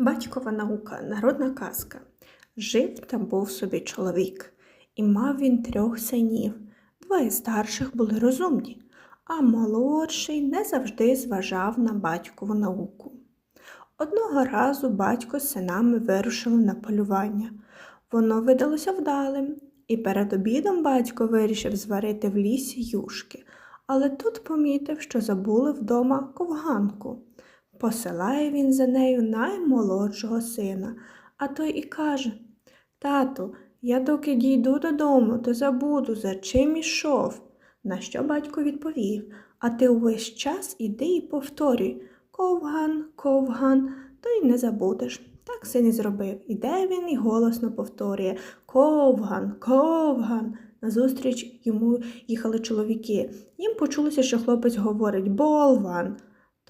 Батькова наука народна казка. Жив та був собі чоловік, і мав він трьох синів. Двоє старших були розумні, а молодший не завжди зважав на батькову науку. Одного разу батько з синами вирушили на полювання. Воно видалося вдалим, і перед обідом батько вирішив зварити в лісі юшки, але тут помітив, що забули вдома ковганку. Посилає він за нею наймолодшого сина, а той і каже Тату, я доки дійду додому, то забуду, за чим ішов. На що батько відповів А ти увесь час іди і повторюй Ковган, ковган, то й не забудеш. Так син і зробив. Іде він і голосно повторює Ковган, ковган. Назустріч йому їхали чоловіки. Їм почулося, що хлопець говорить Болван.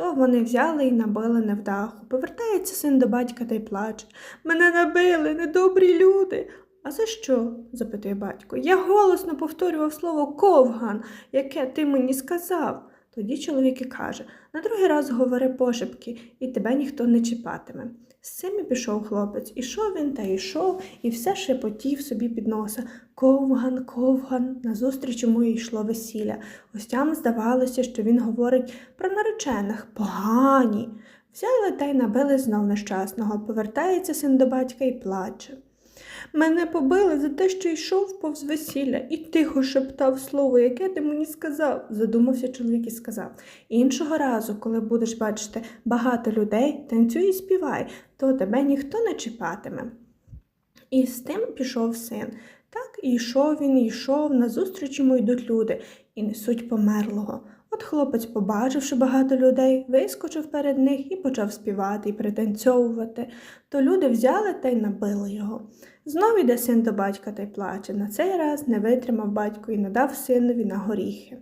То вони взяли і набили невдаху. Повертається син до батька та й плаче. Мене набили, недобрі люди. А за що? запитує батько. Я голосно повторював слово ковган, яке ти мені сказав. Тоді чоловік і каже на другий раз говори пошепки, і тебе ніхто не чіпатиме. З цим і пішов хлопець. Ішов він та йшов, і все шепотів собі під носа. Ковган, ковган. Назустріч йому йшло весілля. Гостям здавалося, що він говорить про наречених погані. Взяли та й набили знов нещасного. Повертається син до батька і плаче. Мене побили за те, що йшов повз весілля, і тихо шептав слово, яке ти мені сказав, задумався чоловік і сказав. Іншого разу, коли будеш бачити багато людей, танцюй і співай, то тебе ніхто не чіпатиме. І з тим пішов син. Так і йшов він, і йшов, назустріч йому йдуть люди і несуть померлого. От хлопець, побачивши багато людей, вискочив перед них і почав співати і пританцьовувати. То люди взяли та й набили його. Знов іде син до батька та й плаче. На цей раз не витримав батько і надав синові на горіхи.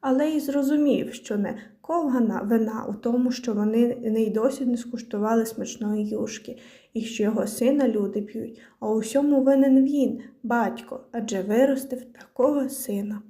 Але й зрозумів, що не ковгана вина у тому, що вони не й досі не скуштували смачної юшки, і що його сина люди п'ють, а у всьому винен він, батько, адже виростив такого сина.